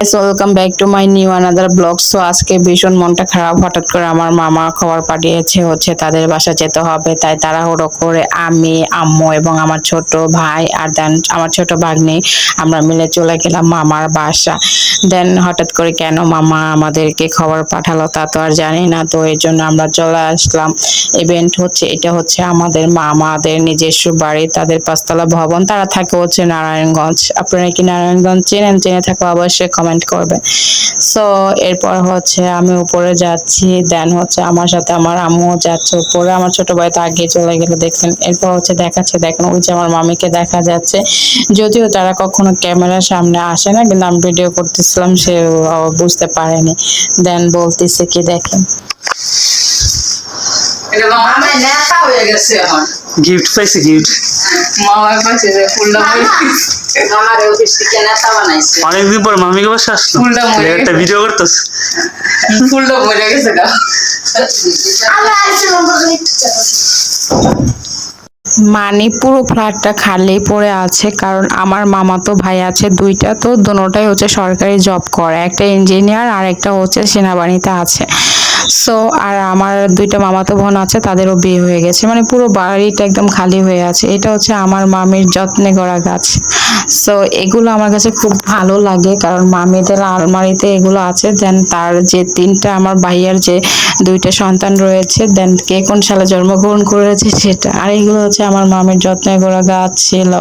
Welcome back to my new another blog so আজকে ভীষণ মনটা খারাপ। হঠাৎ করে আমার মামা খবর পাঠিয়েছে হচ্ছে তাদের বাসা যেতে হবে। তাই তাড়াহুড়ো করে আমি, আম্মু এবং আমার ছোট ভাই আর দেন আমার ছোট ভাগ্নি আমরা মিলে চলে গেলাম মামার বাসা। দেন হঠাৎ করে কেন মামা আমাদেরকে খবর পাঠালো তা তো আর জানি না। তো এর জন্য আমরা চলে আসলাম। ইভেন্ট হচ্ছে, এটা হচ্ছে আমাদের মামাদের নিজস্ব বাড়ি, তাদের পাঁচতলা ভবন। তারা থাকে হচ্ছে নারায়ণগঞ্জ। আপনারা কি নারায়ণগঞ্জ চেনেন? জেনে থাকো অবশ্যই কমেন্ট করবেন সো এরপর হচ্ছে আমি উপরে যাচ্ছি দেন হচ্ছে আমার সাথে আমার আম্মু যাচ্ছে উপরে আমার ছোট ভাই তো আগে চলে গেল দেখলেন এরপর হচ্ছে দেখাচ্ছে দেখেন ওই যে আমার মামিকে দেখা যাচ্ছে। যদিও তারা কখনো ক্যামেরার সামনে আসে না কিন্তু আমি ভিডিও করতেছিলাম সে বুঝতে পারেনি। দেন বলতেছে কি দেখেন। হয়ে গিফট পাইছে গিফট মামার কাছে যে ফুলটা অনেকদিন পর মামিকে বাসা আসলো। একটা ভিডিও করতেছ। ফুলটা মরে গেছে মানে পুরো ফ্ল্যাটটা খালি পড়ে আছে কারণ আমার মামা তো ভাই আছে দুইটা তো দুটোটাই হচ্ছে সরকারি জব করে। একটা ইঞ্জিনিয়ার আর একটা হচ্ছে সেনাবাহিনীতে আছে। সো আর আমার দুইটা মামাতো বোন আছে, তাদেরও বিয়ে হয়ে গেছে। মানে পুরো বাড়িটা একদম খালি হয়ে আছে। এটা হচ্ছে আমার মামির যত্নে গড়া গাছ। সো এগুলো আমার কাছে খুব ভালো লাগে, কারণ মামিদের আলমারিতে এগুলো আছে। দেন তার যে তিনটা, আমার ভাইয়ার যে দুইটা সন্তান রয়েছে দেন কে কোন সালে জন্মগ্রহণ করেছে সেটা। আর এগুলো হচ্ছে আমার মামির যত্নে গড়া গাছ ছিল।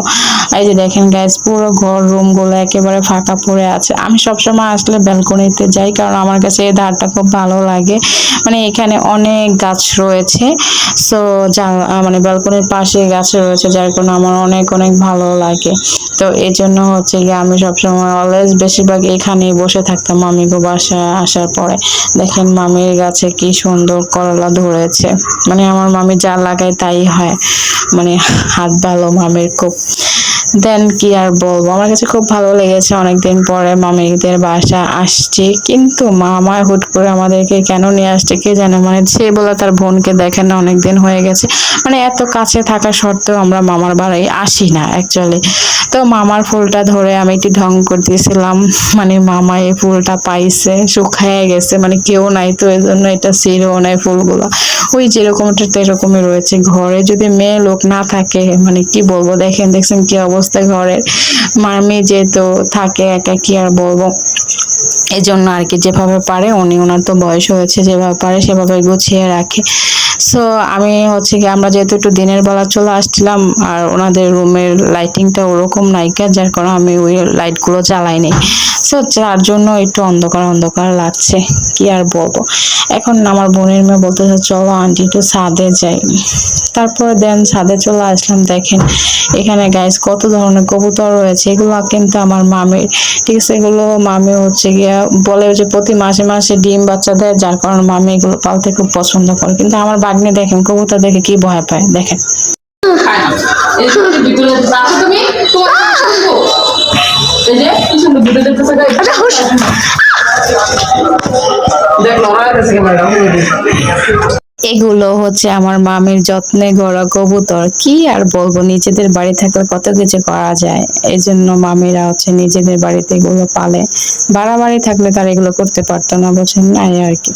এই যে দেখেন গাছ পুরো ঘর রুমগুলো একেবারে ফাঁকা পড়ে আছে। আমি সবসময় আসলে ব্যালকনিতে যাই, কারণ আমার কাছে এই ধারটা খুব ভালো লাগে। মানে এখানে অনেক গাছ রয়েছে। সো যা মানে ব্যালকনির পাশে গাছ রয়েছে, যার কারণে আমার অনেক অনেক ভালো লাগে। তো এই জন্য হচ্ছে গিয়ে আমি সবসময় অলওয়েজ বেশিরভাগ এখানেই বসে থাকতাম মামি গো বাসায় আসার পরে। দেখেন মামির গাছে কি সুন্দর করলা ধরেছে। মানে আমার মামি যা লাগায় তাই হয়। মানে হাত ভালো মামির খুব। দেন কি আর বলব? আমার কাছে খুব ভালো লেগেছে অনেকদিন পরে মামিদের বাসা আসছি। কিন্তু মামা হুট করে আমাদেরকে কেন নিয়ে আসছে কে জানে? মানে সে বলে তার বোনকে দেখে না অনেকদিন হয়ে গেছে। মানে এত কাছে থাকা সত্ত্বেও আমরা মামার বাড়ি আসি না অ্যাকচুয়ালি তো মামার ফুলটা ধরে আমি একটু ঢং করতেছিলাম। মানে মামা এই ফুলটা পাইছে, শুকায় গেছে। মানে কেউ নাই তো এই জন্য এটা ছিঁড়েও নাই ফুলগুলো। ওই যেরকমটা এরকমই রয়েছে। ঘরে যদি মেয়ে লোক না থাকে মানে কি বলব? দেখেন, দেখছেন কি অবস্থা। ঘরের মামি যেহেতু থাকে একা কি আর বলব এই জন্য আর কি যেভাবে পারে, উনি ওনার তো বয়স হয়েছে, যেভাবে পারে সেভাবে গুছিয়ে রাখে। সো আমি হচ্ছে কি আমরা যেহেতু একটু দিনের বেলা চলে আসছিলাম, আর ওনাদের রুমের লাইটিংটা ওরকম নাইকা যার কারণে আমি ওই লাইটগুলো জ্বালাইনি। সো যার জন্য একটু অন্ধকার অন্ধকার লাগছে, কি আর বলব। এখন আমার বোনের মেয়ে বলতেছে, চলো আন্টি একটু ছাদে যাই। তারপরে দেন ছাদে চলে আসলাম, দেখেন এখানে গাইস কত ধরনের কবুতর রয়েছে, এগুলো কিন্তু আমার মামির। ঠিক আছে, এগুলো মামি হচ্ছে গিয়া বলে যে প্রতি মাসে মাসে ডিম বাচ্চা দেয় যার কারণে মামি এগুলো পালতে খুব পছন্দ করে। কিন্তু আমার বাগ্নে দেখেন কবুতর দেখে কি ভয় পায় দেখেন। ভিডিও দেখো এগুলো হচ্ছে আমার মামির যত্নে গড়া কবুতর। কি আর বলব, নিজেদের বাড়ি থাকলে কত কিছু করা যায়? এই জন্য মামিরা হচ্ছে নিজেদের বাড়িতে এগুলো পালে। ভাড়া বাড়ি থাকলে তারা এগুলো করতে পারতো না বলছেন নাই আর কি।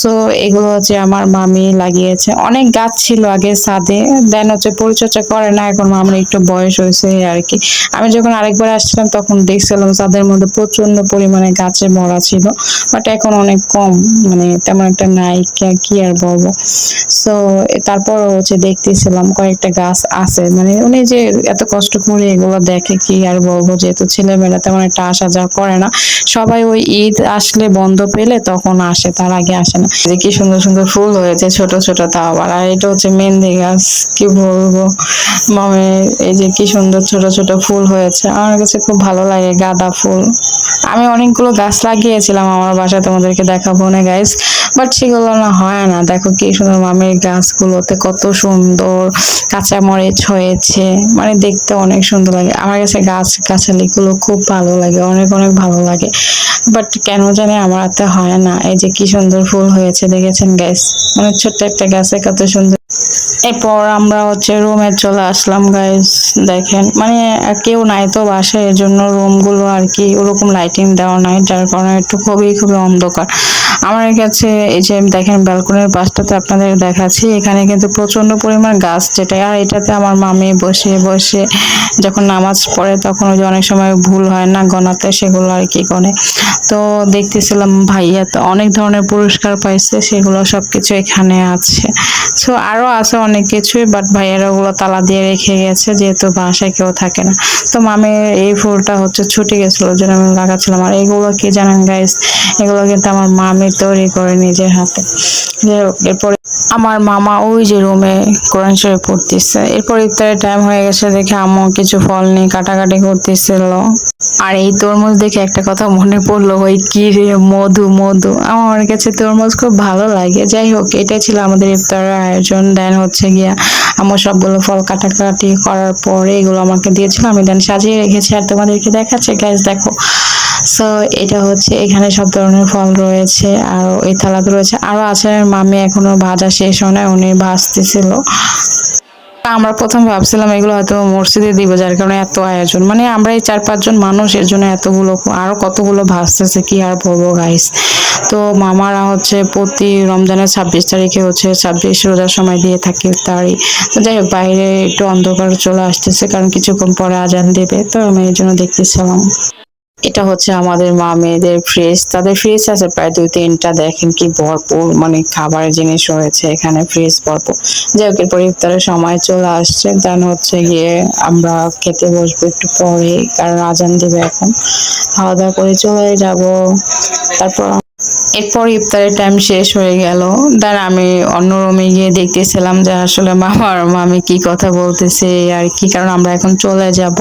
সো এগুলো হচ্ছে আমার মামি লাগিয়েছে। অনেক গাছ ছিল আগে ছাদে, দেন হচ্ছে পরিচর্যা করে না, এখন মামির একটু বয়স হয়েছে আর কি। আমি যখন আরেকবার আসছিলাম, তখন দেখছিলাম সাদের মধ্যে প্রচণ্ড পরিমাণে গাছে ভরা ছিল। বাট এখন অনেক কম মানে তেমন একটা নাই কি আর বলব? সো তারপর হচ্ছে দেখতেছিলাম কয়েকটা গাছ আছে। মানে উনি যে এত কষ্ট করে এগুলো দেখে কি আর বলব, যেহেতু ছেলেমেয়েরা তেমন একটা আসা যাওয়া করে না। সবাই ওই ঈদ আসলে বন্ধ পেলে তখন আসে, তার আগে আসে না। যে কি সুন্দর সুন্দর ফুল হয়েছে, ছোট ছোট তাও আবার। আর এটা হচ্ছে মেহেন্দি গাছ, কি বলব? মামে, এই যে কি সুন্দর ছোট ছোট ফুল হয়েছে। আমার কাছে খুব ভালো লাগে গাঁদা ফুল। আমি অনেকগুলো গাছ লাগিয়েছিলাম আমার বাসায়, তোমাদেরকে দেখাবো না গাইস বাট সেগুলো না হয় না। দেখো কি সুন্দর মামির গাছগুলোতে কত সুন্দর কাঁচামরিচ হয়েছে। মানে দেখতে অনেক সুন্দর লাগে। আমার কাছে গাছ, গাছালিগুলো খুব ভালো লাগে, অনেক অনেক ভালো লাগে। বাট কেন জানি আমার হাতে হয় না। এই যে কি সুন্দর ফুল হয়েছে, দেখেছেন গাছ মানে ছোট্ট একটা গাছে কত সুন্দর। এরপর আমরা হচ্ছে রুমে চলে আসলাম গাইস দেখেন। মানে কেউ নাই তো বাসায়, এর জন্য রুমগুলো আর কি ওরকম লাইটিং দেওয়া নাই, যার কারণে একটু খুবই খুবই অন্ধকার। আমার কাছে এই যে দেখেন ব্যালকনির পাশটাতে আপনাদের দেখাচ্ছি, এখানে কিন্তু প্রচণ্ড পরিমাণ গাছ যেটা, আর এটাতে আমার মামি বসে বসে যখন নামাজ পড়ে তখন ওই যে অনেক সময় ভুল হয় না গণাতে সেগুলো আর কি করে। তো দেখতেছিলাম ভাইয়া তো অনেক ধরনের পুরস্কার পাইছে, সেগুলো সব কিছু এখানে আছে। সো আরও আছে অনেক কিছুই বাট ভাইয়েরা ওগুলো তালা দিয়ে রেখে গেছে, যেহেতু বাসায় কেউ থাকে না। তো মামের এই ফুলটা হচ্ছে ছুটে গেছিল জন্য আমি লাগাচ্ছিলাম আর এগুলো কি জানেন গাইস এগুলো কিন্তু আমার মামি তৈরি করে নিজের হাতে। এরপরে আমার মামা ওই যে রুমে কোরআন শরীফ পড়তেছে। এরপর ইফতারের টাইম হয়ে গেছে, দেখে আম্মু কিছু ফল নিয়ে কাটাকাটি করতেছিল। আর এই তরমুজ দেখে একটা কথা মনে পড়ল, ওই কি রে, মধু মধু। আমার কাছে তরমুজ খুব ভালো লাগে। যাই হোক, এটাই ছিল আমাদের ইফতারের আয়োজন। দেন হচ্ছে গিয়া আমার সবগুলো ফল কাটাকাটি করার পরে এগুলো আমাকে দিয়েছিল, আমি দেন সাজিয়ে রেখেছি। আর তোমাদেরকে দেখাচ্ছে গ্যাস দেখো। সো এটা হচ্ছে, এখানে সব ধরনের ফল রয়েছে, আর এই থালাতে রয়েছে। আরও আছে মামি এখনও ভাজা শেষ হয় না উনি ভাজতেছিল। আমরা প্রথম ভাবছিলাম এগুলো হয়তো মসজিদে দিব, যার কারণে এত আয়োজন। মানে আমরা এই চার পাঁচজন মানুষ, এর জন্য এতগুলো, আরও কতগুলো ভাসতেছে, কি আর বলব গাইস তো মামারা হচ্ছে প্রতি রমজানের ছাব্বিশ তারিখে হচ্ছে ছাব্বিশ রোজার সময় দিয়ে থাকে তারই। তো যাই হোক, বাইরে একটু অন্ধকার চলে আসতেছে, কারণ কিছুক্ষণ পরে আজান দেবে, তো আমি এই জন্য দেখতেছিলাম। এটা হচ্ছে আমাদের মা মেয়েদের ফ্রিজ তাদের ফ্রিজ আছে প্রায় দুই তিনটা, দেখেন কি ভরপুর মানে খাবারের জিনিস রয়েছে এখানে ফ্রিজ ভরপুর। যাই হোক, এরপর ইফতারের সময় চলে আসছে। দেন হচ্ছে গিয়ে আমরা খেতে বসবো একটু পরে, কারণ আজান দেবে এখন। খাওয়া দাওয়া করে চলে যাব। তারপর এরপর ইফতারের টাইম শেষ হয়ে গেল। দেন আমি অন্য রুমে গিয়ে দেখতেছিলাম যে আসলে মামার মামি কি কথা বলতেছে আর কি, কারণ আমরা এখন চলে যাব।